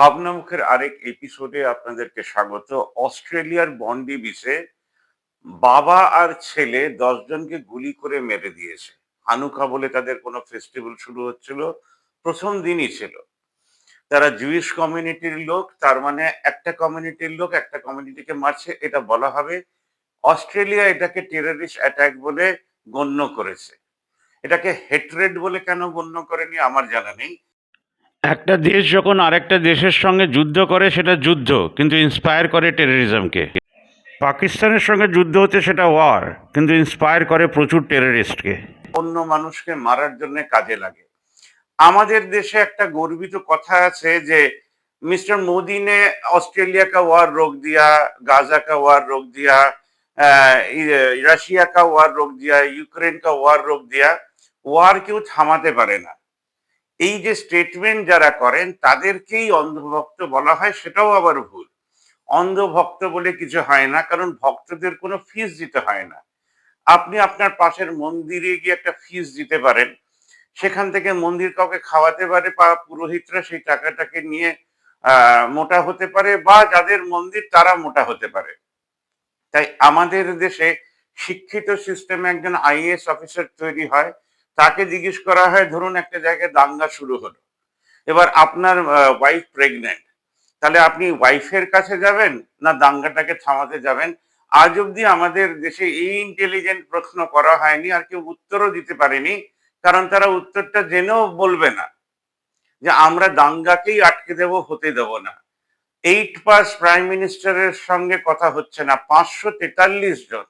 ভাবনামুখের আরেক এপিসোডে আপনাদেরকে স্বাগত। অস্ট্রেলিয়ার বন্ডি বিচে বাবা আর ছেলে দশজনকে গুলি করে মেরে দিয়েছে। হানুকা বলে তাদের কোনো ফেস্টিভ্যাল শুরু হচ্ছিল, প্রথম দিনই ছিল। তারা জুইশ কমিউনিটির লোক, তার মানে একটা কমিউনিটির লোক একটা কমিউনিটিকে মারছে, এটা বলা হবে। অস্ট্রেলিয়া এটাকে টেররিস্ট অ্যাটাক বলে গণ্য করেছে। এটাকে হেট্রেড বলে কেন গণ্য করেনি আমার জানা নেই। একটা দেশ যখন আরেকটা দেশের সঙ্গে যুদ্ধ করে, সেটা যুদ্ধ, কিন্তু ইন্সপায়ার করে টেরোরিজমকে পাকিস্তানের সঙ্গে যুদ্ধ হচ্ছে সেটা ওয়ার কিন্তু ইন্সপায়ার করে প্রচুর টেরোরিস্টকে অন্য মানুষকে মারার জন্য কাজে লাগে। আমাদের দেশে একটা গর্বিত কথা আছে যে, মিস্টার মোদিনে অস্ট্রেলিয়া কা ওয়ার রোগ দিয়া গাজা কা ওয়ার রোগ দিয়া রাশিয়া কা ওয়ার রোগ দিয়া ইউক্রেন কা ওয়ার রোগ দিয়া ওয়ার কেউ থামাতে পারে না। এই যে স্টেটমেন্ট যারা করেন, তাদেরকেই অন্ধভক্ত বলা হয়, সেটাও আবার ভুল। অন্ধভক্ত বলে কিছু হয় না, কারণ ভক্তদের কোনো ফিস দিতে হয় না। আপনি আপনার পাশের মন্দিরে গিয়ে একটা ফিস দিতে পারেন। সেখান থেকে মন্দির কাউকে খাওয়াতে পারে, বা পুরোহিতরা সেই টাকাটাকে নিয়ে মোটা হতে পারে, বা যাদের মন্দির তারা মোটা হতে পারে। তাই আমাদের দেশে শিক্ষিত সিস্টেমে একজন আইএস অফিসার তৈরি হয়। তাকে জিজ্ঞেস করা হয়, ধরুন একটা জায়গায় দাঙ্গা শুরু হলো, এবার আপনার ওয়াইফ প্রেগনেন্ট তাহলে আপনি ওয়াইফের কাছে যাবেন না দাঙ্গাটাকে থামাতে যাবেন? আজ অবধি আমাদের দেশে এই ইন্টেলিজেন্ট প্রশ্ন করা হয়নি, আর কেউ উত্তরও দিতে পারেনি, কারণ তারা উত্তরটা জেনেও বলবে না যে আমরা দাঙ্গাকেই আটকে দেব, হতে দেব না। এইট পাস প্রাইম মিনিস্টারের সঙ্গে কথা হচ্ছে না, পাঁচশো তেতাল্লিশ জন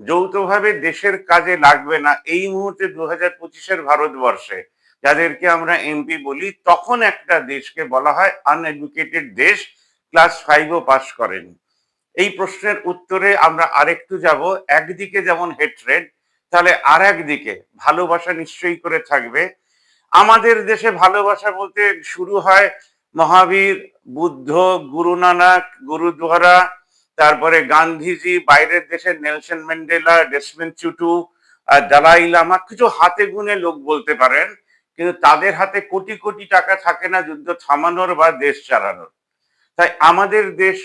যৌথভাবে দেশের কাজে লাগবে না। এই মুহূর্তে দু হাজার পঁচিশের ভারতবর্ষে, যাদেরকে আমরা এমপি বলি, তখন একটা দেশকে বলা হয় আনএডুকেটেড দেশ ক্লাস ফাইভও পাস করেন। এই প্রশ্নের উত্তরে আমরা আরেকটু যাব। একদিকে যেমন হেট্রেড তাহলে আর একদিকে ভালোবাসা নিশ্চয়ই করে থাকবে। আমাদের দেশে ভালোবাসা বলতে শুরু হয় মহাবীর, বুদ্ধ গুরু নানক গুরুদ্বারা তারপরে গান্ধীজি, বাইরের দেশের Nelson Mandela Desmond Tutu Dalai Lama, কিছু হাতে গুনে লোক বলতে পারেন, কিন্তু তাদের হাতে কোটি কোটি টাকা থাকে না যুদ্ধ থামানোর বা দেশ চালানোর। তাই আমাদের দেশ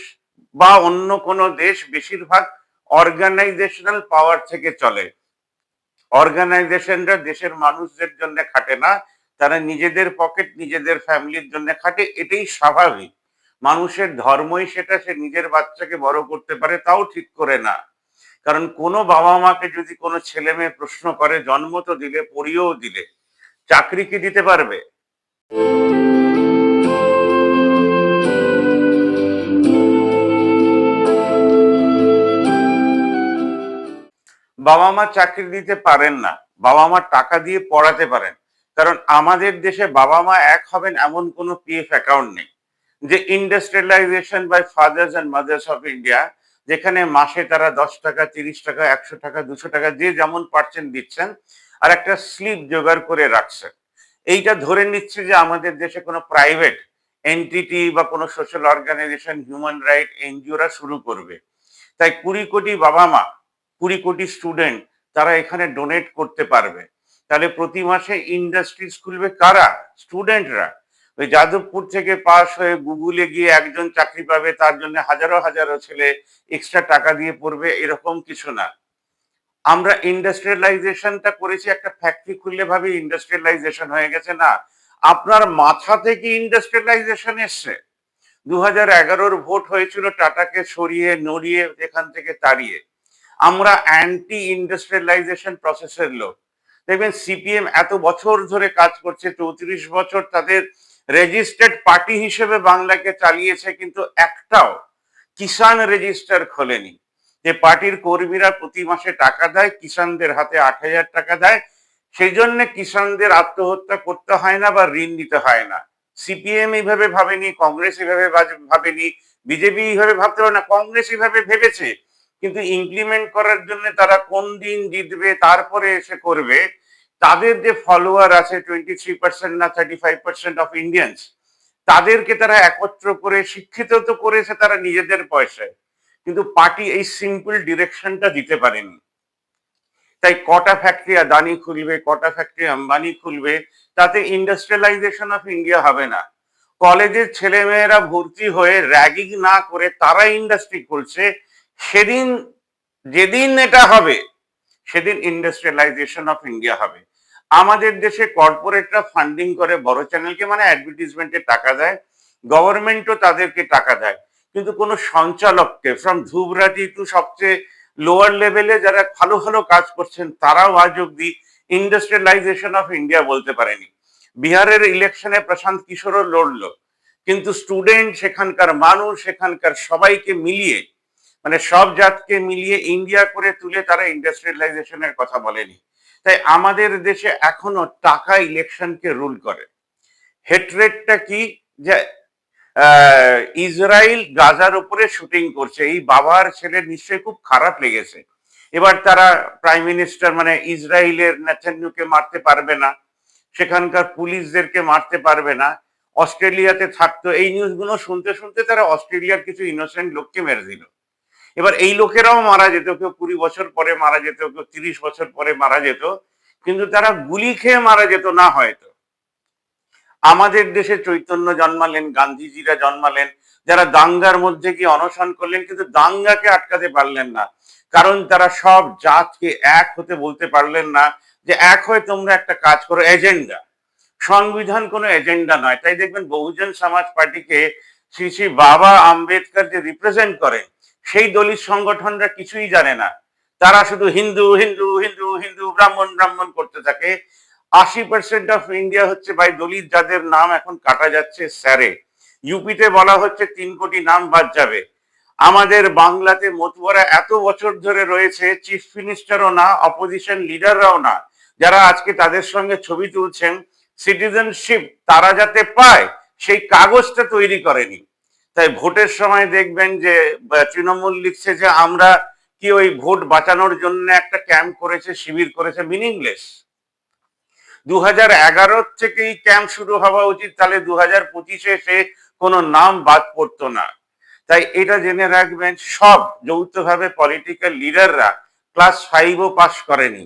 বা অন্য কোনো দেশ বেশিরভাগ অর্গানাইজেশনাল পাওয়ার থেকে চলে। অর্গানাইজেশনরা দেশের মানুষদের জন্য খাটে না, তারা নিজেদের পকেট নিজেদের ফ্যামিলির জন্য খাটে, এটাই স্বাভাবিক। মানুষের ধর্মই সেটা, সে নিজের বাচ্চাকে বড় করতে পারে, তাও ঠিক করে না। কারণ কোনো বাবা মাকে যদি কোনো ছেলে মেয়ে প্রশ্ন করে, জন্ম তো দিলে পড়িয়েও দিলে, চাকরি কি দিতে পারবে? বাবা মা চাকরি দিতে পারেন না, বাবা মা টাকা দিয়ে পড়াতে পারেন। কারণ আমাদের দেশে বাবা মা এক হবেন এমন কোনো পিএফ অ্যাকাউন্ট নেই। যে industrialization by fathers and mothers of India যেখানে মাসে তারা দশ টাকা, তিরিশ টাকা, একশো টাকা, দুশো টাকা, যে যেমন পারছেন দিচ্ছেন, আর একটা স্লিপ জোগাড় করে রাখছেন এইটা ধরে নিচ্ছে যে আমাদের দেশে কোনো প্রাইভেট এনটিটি বা কোনো সোশ্যাল অর্গানাইজেশন হিউম্যান রাইট এনজিওরা শুরু করবে। তাই কুড়ি কোটি বাবা মা, কুড়ি কোটি স্টুডেন্ট তারা এখানে ডোনেট করতে পারবে। তাহলে প্রতি মাসে ইন্ডাস্ট্রি খুলবে কারা? স্টুডেন্টরা যাদবপুর থেকে পাস হয়ে গুগলে গিয়ে একজন চাকরি পাবে, তার জন্য হাজারো হাজারো ছেলে এক্সট্রা টাকা দিয়ে পড়বে, এরকম কিছু না। আমরা ইন্ডাস্ট্রিয়ালাইজেশনটা করেছি, একটা ফ্যাক্টরি খুললে ভাবে ইন্ডাস্ট্রিয়ালাইজেশন হয়ে গেছে না। আপনার মাথা থেকে ইন্ডাস্ট্রিয়ালাইজেশন এসছে। দু হাজার এগারোর ভোট হয়েছিল টাটাকে সরিয়ে, নড়িয়ে, এখান থেকে তাড়িয়ে। আমরা অ্যান্টি ইন্ডাস্ট্রিয়ালাইজেশন প্রসেসের লোক। দেখবেন সিপিএম এত বছর ধরে কাজ করছে, চৌত্রিশ বছর তাদের রেজিস্টার্ড পার্টি হিসেবে বাংলাকে চালিয়েছে, কিন্তু একটাও কিষাণ রেজিস্টার খোলেনি। যে পার্টির কর্মীরা প্রতি মাসে টাকা দেয়, কিষাণদের হাতে আট হাজার টাকা দেয়, সেই জন্য কিষাণদের আত্মহত্যা করতে হয় না বা ঋণ দিতে হয় না। সিপিএম এইভাবে ভাবেনি, কংগ্রেস এইভাবে ভাবেনি, বিজেপি এইভাবে ভাবতে পারে না, কংগ্রেস এইভাবে ভেবেছে। কিন্তু ইমপ্লিমেন্ট করার জন্য তারা কোন দিন জিতবে, তারপরে এসে করবে তাদের যে ফলোয়ার আছে টোয়েন্টি থ্রি পার্সেন্ট না thirty five percent of Indians তাদেরকে তারা একত্র করে, শিক্ষিত তো করেছে তারা নিজেদের পয়সায়, কিন্তু পার্টি এই সিম্পল ডিরেকশনটা দিতে পারেনি। তাই কটা ফ্যাক্টরি আদানি খুলবে, কটা ফ্যাক্টরি আম্বানি খুলবে, তাতে ইন্ডাস্ট্রিয়ালাইজেশন অফ ইন্ডিয়া হবে না। কলেজের ছেলেমেয়েরা ভর্তি হয়ে র্যাগিং না করে তারা ইন্ডাস্ট্রি খুলছে। সেদিন, যেদিন এটা হবে, সেদিন ইন্ডাস্ট্রিয়ালাইজেশন অফ ইন্ডিয়া হবে। আমাদের দেশে কর্পোরেটরা ফান্ডিং করে বড় চ্যানেলকে মানে অ্যাডভার্টিজমেন্টে টাকা দেয় গভর্নমেন্টও তাদেরকে টাকা দেয়। কিন্তু কোনো সঞ্চালককে ফ্রম ধুবরাটি টু সবচেয়ে লোয়ার লেভেলে যারা ভালো ভালো কাজ করছেন, তারাও আজ অব্দি ইন্ডাস্ট্রিয়ালাইজেশন অফ ইন্ডিয়া বলতে পারেনি। বিহারের ইলেকশনে প্রশান্ত কিশোরও লড়লো, কিন্তু স্টুডেন্ট সেখানকার মানুষ, সেখানকার সবাইকে মিলিয়ে মানে সব জাতকে মিলিয়ে ইন্ডিয়া করে তুলে তারা ইন্ডাস্ট্রিয়ালাইজেশনের কথা বলেনি। তাই আমাদের দেশে এখনও টাকা ইলেকশনকে রুল করে। হেটরেটটা কি? যে ইসরায়েল গাজার উপরে শুটিং করছে। এই বাবার ছেলে নিশ্চয়ই খুব খারাপ লেগেছে। এবার তারা প্রাইম মিনিস্টার মানে ইসরায়েলের নেতান্যাহুকে মারতে পারবে না। সেখানকার পুলিশদেরকে মারতে পারবে না। অস্ট্রেলিয়াতে থাকতো। এই নিউজগুলো শুনতে শুনতে তারা অস্ট্রেলিয়ার কিছু ইনোসেন্ট লোককে মেরে দিল। এবার এই লোকেরাও মারা যেত, কেউ কুড়ি বছর পরে মারা যেত, কেউ তিরিশ বছর পরে মারা যেত, কিন্তু তারা গুলি খেয়ে মারা যেত না হয়তো। আমাদের দেশে চৈতন্য জন্মালেন, গান্ধীজিরা জন্মালেন, যারা দাঙ্গার মধ্যে গিয়ে অনশন করলেন, কিন্তু দাঙ্গাকে আটকাতে পারলেন না। কারণ তারা সব জাতকে এক হতে বলতে পারলেন না যে এক হয়ে তোমরা একটা কাজ করো, এজেন্ডা। সংবিধান কোনো এজেন্ডা নয়। তাই দেখবেন বহুজন সমাজ পার্টিকে শ্রী শ্রী বাবা আম্বেদকর যে রিপ্রেজেন্ট করেন সেই দলিত সংগঠনরা কিছুই জানে না। তারা শুধু হিন্দু হিন্দু হিন্দু হিন্দু, ব্রাহ্মণ ব্রাহ্মণ করতে থাকে। আশি পার্সেন্ট অফ ইন্ডিয়া হচ্ছে ভাই দলিত, যাদের নাম এখন কাটা যাচ্ছে স্যারে। ইউপিতে বলা হচ্ছে তিন কোটি নাম বাদ যাবে। আমাদের বাংলাতে মতুয়ারা এত বছর ধরে রয়েছে চিফ মিনিস্টারও না অপোজিশন লিডাররাও না, যারা আজকে তাদের সঙ্গে ছবি তুলছেন। সিটিজেনশিপ তারা যাতে পায়, সেই কাগজটা তৈরি করেনি। তাই ভোটের সময় দেখবেন যে তৃণমূল লিখছে যে, আমরা কি ওই ভোট বাঁচানোর জন্য একটা ক্যাম্প করেছে, শিবির করেছে, মিনিংলেস? দু হাজার এগারো থেকেই ক্যাম্প শুরু হওয়া উচিত, তাহলে দু হাজার পঁচিশে সে কোনো নাম বাদ পড়তো না। তাই এটা জেনে রাখবেন, সব যৌথভাবে পলিটিক্যাল লিডাররা ক্লাস ফাইভও পাস করেনি।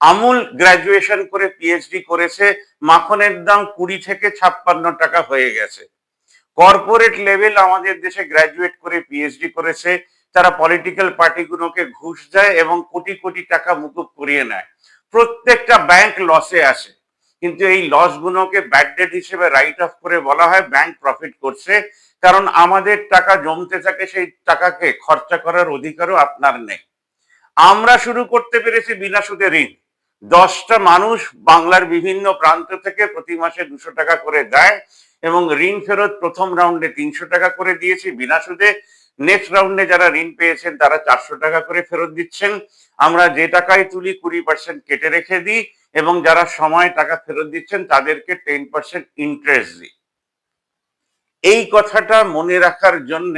আমূল গ্রাজুয়েশন করে পিএইচডি করেছে, মাখনের দাম কুড়ি থেকে ছাপ্পান্ন টাকা হয়ে গেছে। কর্পোরেট লেভেল আমাদের দেশে গ্রাজুয়েট করে পিএইচডি করেছে, তারা পলিটিক্যাল পার্টিগুলোকে ঘুষ দেয় এবং কোটি কোটি টাকা মুকুব করিয়ে নেয়। প্রত্যেকটা ব্যাংক লসে আসে। কিন্তু এই লসগুলোকে ব্যাড ডেট হিসেবে রাইট অফ করে বলা হয় ব্যাংক প্রফিট করছে। কারণ আমাদের টাকা জমতে থাকে, সেই টাকাকে খরচা করার অধিকারও আপনার নেই। আমরা শুরু করতে পেরেছি বিনা সুদে ঋণ। দশটা মানুষ বাংলার বিভিন্ন প্রান্ত থেকে প্রতি মাসে দুশো টাকা করে দেয়। এবং ঋণ ফেরত প্রথম রাউন্ডে তিনশো টাকা করে দিয়েছি। বিনা সুদে নেক্সট রাউন্ডে যারা ঋণ পেয়েছেন, তারা চারশো টাকা করে ফেরত দিচ্ছেন। আমরা যে টাকায় তুলি, কুড়ি পার্সেন্ট কেটে রেখে দিই এবং যারা সময়, টাকা ফেরত দিচ্ছেন, তাদেরকে টেন পার্সেন্ট ইন্টারেস্ট দিই। এই কথাটা মনে রাখার জন্য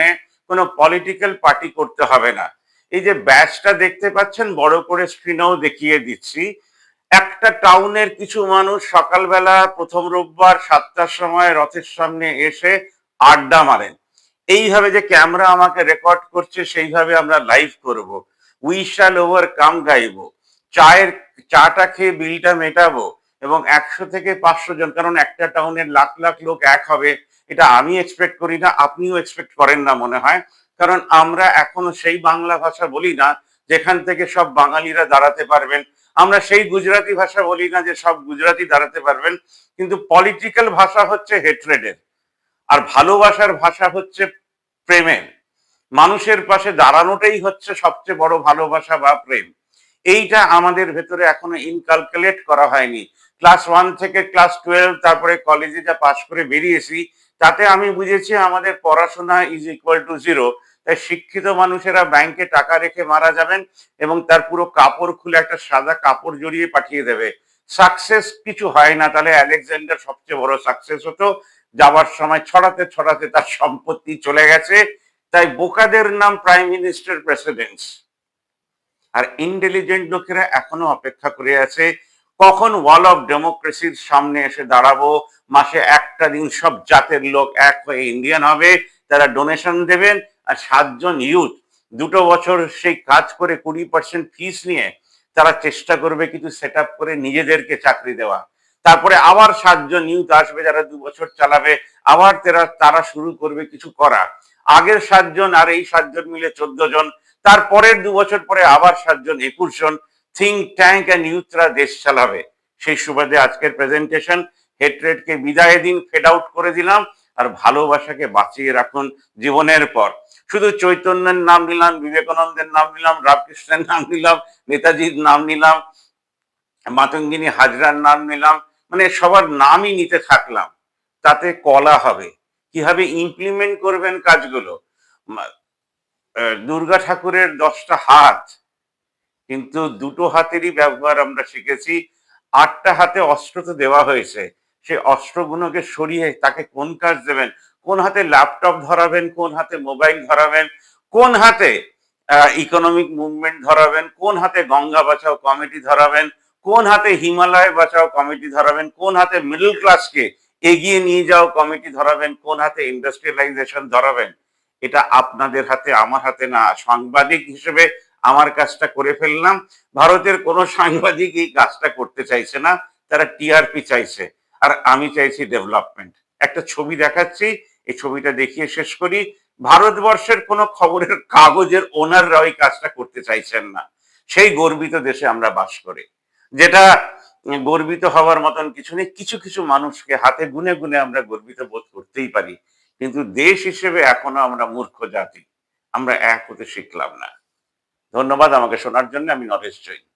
কোনো পলিটিক্যাল পার্টি করতে হবে না। এই যে ব্যাচটা দেখতে পাচ্ছেন, বড় করে স্ক্রিনেও দেখিয়ে দিচ্ছি। একটা টাউনের কিছু মানুষ সকালবেলা প্রথম রোববার সাতটার সময় রথের সামনে এসে আড্ডা মারেন। এইভাবে যে ক্যামেরা আমাকে রেকর্ড করছে, সেইভাবে আমরা লাইভ করব। উই শ্যাল ওভার কাম গাইবো। চায়ের, চাটা খেয়ে বিলটা মেটাবো এবং একশো থেকে পাঁচশো জন, কারণ একটা টাউনের লাখ লাখ লোক এক হবে, এটা আমি এক্সপেক্ট করি না, আপনিও এক্সপেক্ট করেন না মনে হয়। কারণ আমরা এখনও সেই বাংলা ভাষা বলি না যেখান থেকে সব বাঙালিরা দাঁড়াতে পারবেন। আমরা সেই গুজরাটি ভাষা বলি না যে সব গুজরাটি দাঁড়াতে পারবেন, কিন্তু পলিটিক্যাল ভাষা হচ্ছে হেট্রেডের আর ভালোবাসার ভাষা হচ্ছে প্রেমের। মানুষের পাশে দাঁড়ানোটাই হচ্ছে সবচেয়ে বড় ভালোবাসা বা প্রেম। এইটা আমাদের ভেতরে এখনও ইনকালকুলেট করা হয়নি। ক্লাস ওয়ান থেকে ক্লাস টুয়েলভ তারপরে কলেজে যা পাশ করে বেরিয়েছি, তাতে আমি বুঝেছি আমাদের পড়াশোনা ইজ ইকুয়াল টু জিরো তাই শিক্ষিত মানুষেরা ব্যাংকে টাকা রেখে মারা যাবেন এবং তার পুরো কাপড় খুলে একটা সাদা কাপড় জড়িয়ে পাঠিয়ে দেবে। সাকসেস কিছু হয় না, তাহলে আলেকজান্ডার সবচেয়ে বড় সাকসেস হতো। যাওয়ার সময় ছড়াতে ছড়াতে তার সম্পত্তি চলে গেছে। তাই বোকাদের নাম প্রাইম মিনিস্টার প্রেসিডেন্টস আর ইন্টেলিজেন্ট লোকেরা এখনও অপেক্ষা করে আছে, কখন ওয়াল অফ ডেমোক্রেসির সামনে এসে দাঁড়াবো? মাসে একটা দিন সব জাতের লোক এক হয়ে ইন্ডিয়ান হবে, তারা ডোনেশন দেবেন আর সাতজন ইউথ দুটো বছর সেই কাজ করে কুড়ি পার্সেন্ট ফিস নিয়ে তারা চেষ্টা করবে কিছু সেট করে নিজেদেরকে চাকরি দেওয়া। তারপরে আবার সাতজন ইউথ আসবে যারা দু বছর চালাবে, আবার তারা তারা শুরু করবে কিছু করা। আগের সাতজন আর এই সাতজন মিলে চোদ্দ জন তারপরের দু বছর পরে আবার সাতজন একুশ জন থিঙ্ক ট্যাঙ্ক অ্যান্ড ইউথরা দেশ চালাবে। সেই সুবাদে আজকের প্রেজেন্টেশন হেট্রেডকে বিদায় দিন ফেড আউট করে দিলাম, আর ভালোবাসাকে বাঁচিয়ে রাখুন জীবনের পর। শুধু চৈতন্যের নাম নিলাম, বিবেকানন্দের নাম নিলাম, রামকৃষ্ণের নাম নিলাম, নেতাজির নাম নিলাম, মাতঙ্গিনী হাজরার নাম নিলাম মানে সবার নামই নিতে থাকলাম। তাতে কলা হবে। কীভাবে ইমপ্লিমেন্ট করবেন কাজগুলো? দুর্গা ঠাকুরের দশটা হাত, কিন্তু দুটো হাতেরই ব্যবহার আমরা শিখেছি। আটটা হাতে অস্ত্র তো দেওয়া হয়েছে। সেই অস্ত্রগুলোকে সরিয়ে তাকে কোন কাজ দেবেন? কোন হাতে ল্যাপটপ ধরাবেন, কোন হাতে মোবাইল ধরাবেন, কোন হাতে ইকোনমিক মুভমেন্ট ধরাবেন, কোন হাতে গঙ্গা বাঁচাও কমিটি ধরাবেন, কোন হাতে হিমালয় বাঁচাও কমিটি ধরাবেন, কোন হাতে মিডল ক্লাসকে এগিয়ে নিয়ে যাও কমিটি ধরাবেন, কোন হাতে ইন্ডাস্ট্রিয়ালাইজেশন ধরাবেন, এটা আপনাদের হাতে, আমার হাতে না। সাংবাদিক হিসেবে আমার কাজটা করে ফেললাম। ভারতের কোনো সাংবাদিক এই কাজটা করতে চাইছে না, তারা টিআরপি চাইছে। আর আমি চাইছি ডেভেলপমেন্ট একটা ছবি দেখাচ্ছি এই ছবিটা দেখিয়ে শেষ করি। ভারতবর্ষের কোনো খবরের কাগজের ওনাররা ওই কাজটা করতে চাইছেন না। সেই গর্বিত দেশে আমরা বাস করি। যেটা গর্বিত হওয়ার মতন কিছু নেই। কিছু কিছু মানুষকে হাতে গুনে গুনে আমরা গর্বিত বোধ করতেই পারি। কিন্তু দেশ হিসেবে এখনও আমরা মূর্খ জাতি। আমরা এক হতে শিখলাম না। ধন্যবাদ আমাকে শোনার জন্য। আমি নরেশ জৈন।